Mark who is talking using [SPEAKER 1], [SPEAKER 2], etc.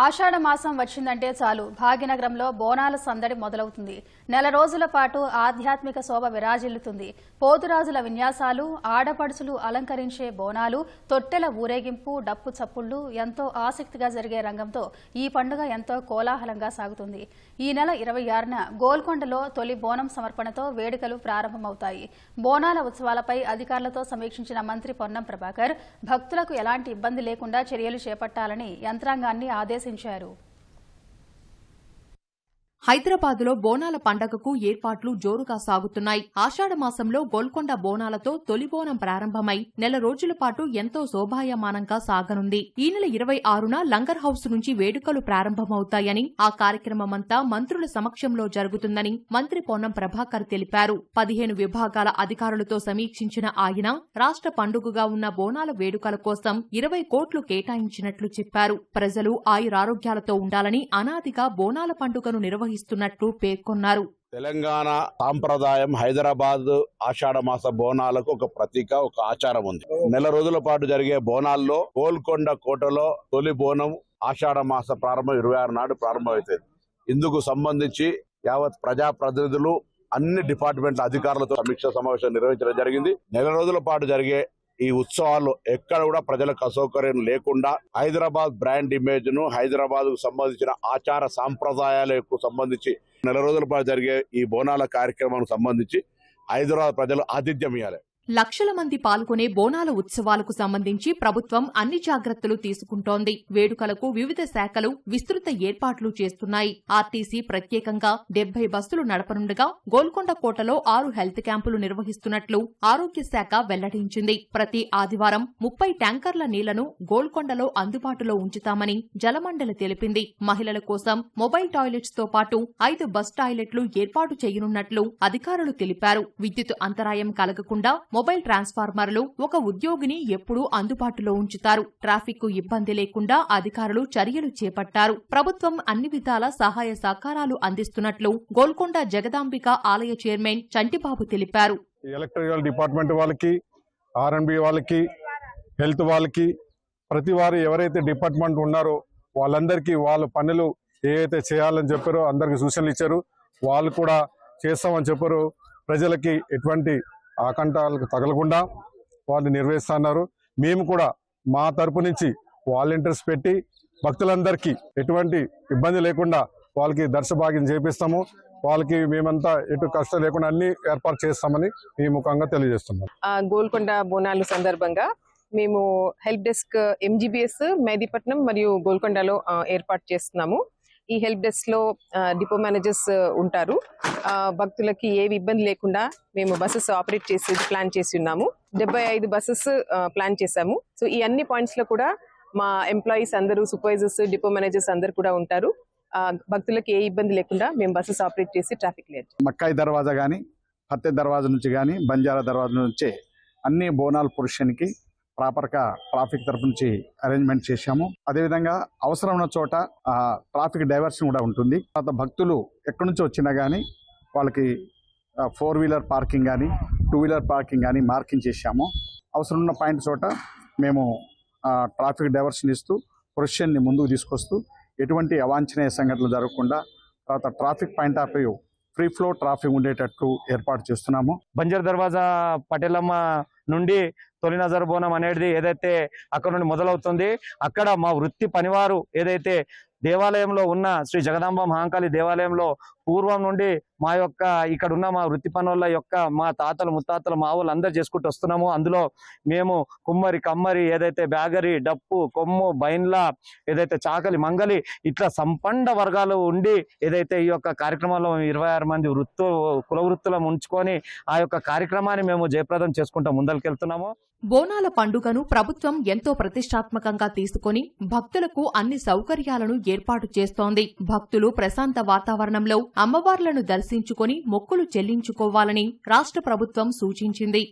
[SPEAKER 1] ఆషాఢ మాసం వచ్చిందంటే చాలు. భాగ్యనగరంలో బోనాల సందడి మొదలవుతుంది. నెల రోజుల పాటు ఆధ్యాత్మిక శోభ విరాజిల్లుతుంది. పోతురాజుల విన్యాసాలు ఆడపడుచులు అలంకరించే బోనాలు తొట్టెల ఊరేగింపు డప్పు చప్పుళ్ళు ఎంతో ఆసక్తిగా జరిగే రంగంతో ఈ పండుగ ఎంతో కోలాహలంగా సాగుతుంది. ఈ నెల ఇరవై ఆరున గోల్కొండలో తొలి బోనం సమర్పణతో వేడుకలు ప్రారంభమవుతాయి. బోనాల ఉత్సవాలపై అధికారులతో సమీక్షించిన మంత్రి పొన్నం ప్రభాకర్ భక్తులకు ఎలాంటి ఇబ్బంది లేకుండా చర్యలు చేపట్టాలని యంత్రాంగాన్ని ఆదేశించారు. In shadow.
[SPEAKER 2] హైదరాబాద్లో బోనాల పండగకు ఏర్పాట్లు జోరుగా సాగుతున్నాయి. ఆషాఢ మాసంలో గోల్కొండ బోనాలతో తొలి బోనం ప్రారంభమై నెల రోజుల పాటు ఎంతో శోభాయమానంగా సాగనుంది. ఈ నెల ఇరవై ఆరున లంగర్ హౌస్ నుంచి వేడుకలు ప్రారంభమవుతాయని ఆ కార్యక్రమమంతా మంత్రుల సమక్షంలో జరుగుతుందని మంత్రి పొన్నం ప్రభాకర్ తెలిపారు. పదిహేను విభాగాల అధికారులతో సమీక్షించిన ఆయన రాష్ట్ర పండుగగా ఉన్న బోనాల వేడుకల కోసం ఇరవై కోట్లు కేటాయించినట్లు చెప్పారు. ప్రజలు ఆయురారోగ్యాలతో ఉండాలని అనాదిగా బోనాల పండుగను నిర్వహిస్తున్నట్లు పేర్కొన్నారు.
[SPEAKER 3] తెలంగాణ సాంప్రదాయం హైదరాబాద్ ఆషాఢ మాస బోనాలకు ఒక ప్రతీక ఒక ఆచారం ఉంది. నెల రోజుల పాటు జరిగే బోనాల్లో గోల్కొండ కోటలో తొలి బోనం ఆషాఢ మాస ప్రారంభం ఇరవై ఆరు నాడు ప్రారంభమవుతుంది ఇందుకు సంబంధించి యావత్ ప్రజా ప్రతినిధులు అన్ని డిపార్ట్మెంట్ల అధికారులతో సమీక్ష సమావేశం నిర్వహించడం జరిగింది. నెల రోజుల పాటు జరిగే ఈ ఉత్సవాల్లో ఎక్కడ కూడా ప్రజలకు అసౌకర్యం లేకుండా హైదరాబాద్ బ్రాండ్ ఇమేజ్ను హైదరాబాద్కు సంబంధించిన ఆచార సాంప్రదాయాలకు సంబంధించి నెల రోజుల పాటు జరిగే ఈ బోనాల కార్యక్రమానికి సంబంధించి హైదరాబాద్ ప్రజలు ఆతిథ్యం ఇవ్వాలి
[SPEAKER 2] లక్షల మంది పాల్గొనే బోనాల ఉత్సవాలకు సంబంధించి ప్రభుత్వం అన్ని జాగ్రత్తలు తీసుకుంటోంది. వేడుకలకు వివిధ శాఖలు విస్తృత ఏర్పాట్లు చేస్తున్నాయి. ఆర్టీసీ ప్రత్యేకంగా డెబ్బై బస్సులు నడపనుండగా గోల్కొండ కోటలో ఆరు హెల్త్ క్యాంపులు నిర్వహిస్తున్నట్లు ఆరోగ్య శాఖ వెల్లడించింది. ప్రతి ఆదివారం ముప్పై ట్యాంకర్ల నీళ్ళను గోల్కొండలో అందుబాటులో ఉంచుతామని జలమండలి తెలిపింది. మహిళల కోసం మొబైల్ టాయిలెట్స్తో పాటు ఐదు బస్ టాయిలెట్లు ఏర్పాటు చేయనున్నట్లు అధికారులు తెలిపారు. విద్యుత్ అంతరాయం కలగకుండా మొబైల్ ట్రాన్స్ఫార్మర్లు ఒక ఉద్యోగిని ఎప్పుడూ అందుబాటులో ఉంచుతారు. ట్రాఫిక్ ఇబ్బంది లేకుండా అధికారులు చర్యలు చేపట్టారు. ప్రభుత్వం అన్ని విధాల సహాయ సహకారాలు అందిస్తున్నట్లు గోల్కొండ జగదాంబిక ఆలయ చైర్మన్ చంటిబాబు తెలిపారు.
[SPEAKER 4] ఎలక్ట్రికల్ డిపార్ట్మెంట్ వాళ్ళకి ఆర్ఎన్బి వాళ్ళకి హెల్త్ వాళ్ళకి ప్రతి వారు ఎవరైతే డిపార్ట్మెంట్ ఉన్నారో వాళ్ళందరికీ వాళ్ళ పనులు ఏవైతే చేయాలని చెప్పారో అందరికి సూచనలు ఇచ్చారు. వాళ్ళు కూడా చేస్తామని చెప్పారు. ప్రజలకి ఎటువంటి ఆకంఠాలకు తగలకుండా వాళ్ళు నిర్వహిస్తున్నారు మేము కూడా మా తరపు నుంచి వాలంటీర్స్ పెట్టి భక్తులందరికీ ఎటువంటి ఇబ్బంది లేకుండా వాళ్ళకి దర్శభాగ్యం చేపిస్తాము. వాళ్ళకి మేమంతా ఎటు కష్టం లేకుండా అన్ని ఏర్పాటు చేస్తామని ఈ ముఖంగా తెలియజేస్తున్నాం.
[SPEAKER 5] గోల్కొండ బోనాలు సందర్భంగా మేము హెల్ప్ డెస్క్ ఎంజీబీఎస్ మేదీపట్నం మరియు గోల్కొండలో ఏర్పాటు చేస్తున్నాము. ఈ హెల్ప్ డెస్క్లో ఆ, డిపో మేనేజర్స్ ఉంటారు. ఆ, భక్తులకి ఏవి ఇబ్బంది లేకుండా మేము బస్సెస్ ఆపరేట్ చేసేది ప్లాన్ చేసి ఉన్నాము. డెబ్బై ఐదు బస్సెస్ ప్లాన్ చేశాము. సో ఈ అన్ని పాయింట్స్లో కూడా మా ఎంప్లాయీస్ అందరూ సూపర్వైజర్స్ డిపో మేనేజర్స్ అందరు కూడా ఉంటారు. ఆ, భక్తులకి ఏ ఇబ్బంది లేకుండా మేము బస్సెస్ ఆపరేట్ చేసి ట్రాఫిక్ లేదు
[SPEAKER 6] మక్కాయి దర్వాజా కానీ ఫతే దర్వాజా నుంచి కానీ బంజారా దర్వాజా నుంచి అన్ని బోనాల పురుషునికి ప్రాపర్గా ట్రాఫిక్ తరఫు నుంచి అరేంజ్మెంట్ చేశాము. అదేవిధంగా అవసరం ఉన్న చోట ట్రాఫిక్ డైవర్షన్ కూడా ఉంటుంది. తర్వాత భక్తులు ఎక్కడి నుంచి వచ్చినా కానీ వాళ్ళకి ఫోర్ వీలర్ పార్కింగ్ కానీ టూ వీలర్ పార్కింగ్ కానీ మార్కింగ్ చేశాము. అవసరం ఉన్న పాయింట్ చోట మేము ట్రాఫిక్ డైవర్షన్ ఇస్తూ ప్రొఫెషన్ని ముందుకు తీసుకొస్తూ ఎటువంటి అవాంఛనీయ సంఘటనలు జరగకుండా తర్వాత traffic point of view free flow traffic ఉండేటట్టు ఏర్పాటు చేస్తున్నాము.
[SPEAKER 7] బంజర్ దర్వాజా పటేలమ్మ నుండి తొలి నజర్ బోనం అనేది ఏదైతే అక్కడ నుండి మొదలవుతుంది అక్కడ మా వృత్తి పనివారు ఏదైతే దేవాలయంలో ఉన్న శ్రీ జగదాంబ మహాంకాళి దేవాలయంలో పూర్వం నుండి మా యొక్క ఇక్కడ ఉన్న మా వృత్తి పనుల యొక్క మా తాతలు ముత్తాతలు మా వాళ్ళు అందరు చేసుకుంటూ వస్తున్నాము. అందులో మేము కుమ్మరి కమ్మరి ఏదైతే బ్యాగరి డప్పు కొమ్ము బైన్ల ఏదైతే చాకలి మంగలి ఇట్లా సంపండ వర్గాలు ఉండి ఏదైతే ఈ యొక్క కార్యక్రమంలో ఇరవై ఆరు మంది వృత్తు కుల వృత్తులను ఉంచుకొని ఆ యొక్క కార్యక్రమాన్ని మేము జయప్రదం చేసుకుంటూ ముందరికెళ్తున్నాము.
[SPEAKER 2] బోనాల పండుగను ప్రభుత్వం ఎంతో ప్రతిష్టాత్మకంగా తీసుకుని భక్తులకు అన్ని సౌకర్యాలను ఏర్పాటు చేస్తోంది. భక్తులు ప్రశాంత వాతావరణంలో అమ్మవార్లను దర్శించుకొని మొక్కులు చెల్లించుకోవాలని రాష్ట్ర ప్రభుత్వం సూచించింది.